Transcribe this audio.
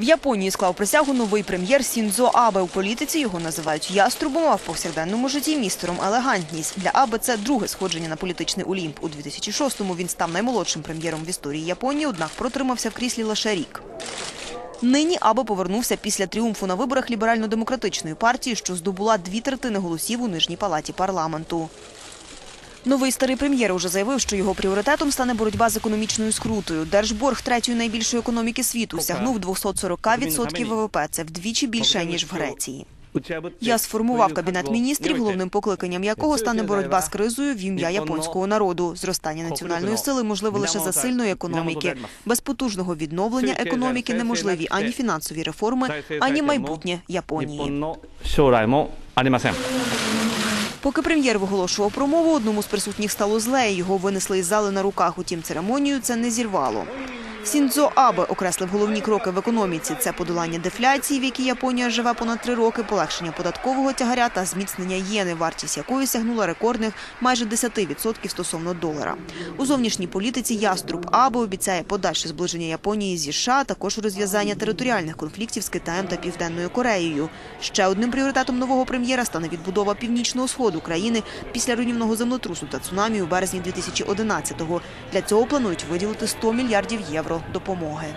В Японії склав присягу новий прем'єр Сіндзо Абе. У політиці його називають яструбом, а в повсякденному житті містером елегантність. Для Абе це друге сходження на політичний Олімп. У 2006-му він став наймолодшим прем'єром в історії Японії, однак протримався в кріслі лише рік. Нині Абе повернувся після тріумфу на виборах ліберально-демократичної партії, що здобула дві третини голосів у нижній палаті парламенту. Новий старий прем'єр уже заявив, що його пріоритетом стане боротьба з економічною скрутою. Держборг третьої найбільшої економіки світу сягнув 240% ВВП. Це вдвічі більше ніж в Греції. Я сформував кабінет міністрів, головним покликанням якого стане боротьба з кризою в ім'я японського народу. Зростання національної сили можливе лише за сильної економіки. Без потужного відновлення економіки неможливі ані фінансові реформи, ані майбутнє 日 Японії. Поки прем'єр виголошував промову, одному з присутніх стало зле. Його винесли із зали на руках. Утім, церемонію це не зірвало. Сіндзо Абе окреслив головні кроки в економіці. Це подолання дефляції, в якій Японія живе понад три роки, полегшення податкового тягаря та зміцнення єни, вартість якої сягнула рекордних майже 10% стосовно долара. У зовнішній політиці яструб Абе обіцяє подальше зближення Японії зі США, також розв'язання територіальних конфліктів з Китаєм та Південною Кореєю. Ще одним пріоритетом нового прем'єра стане відбудова північного сходу країни після руйнівного землетрусу та цунамі у березні 2011-го. Для цього планують виділити 100 мільярдів євро допомоги.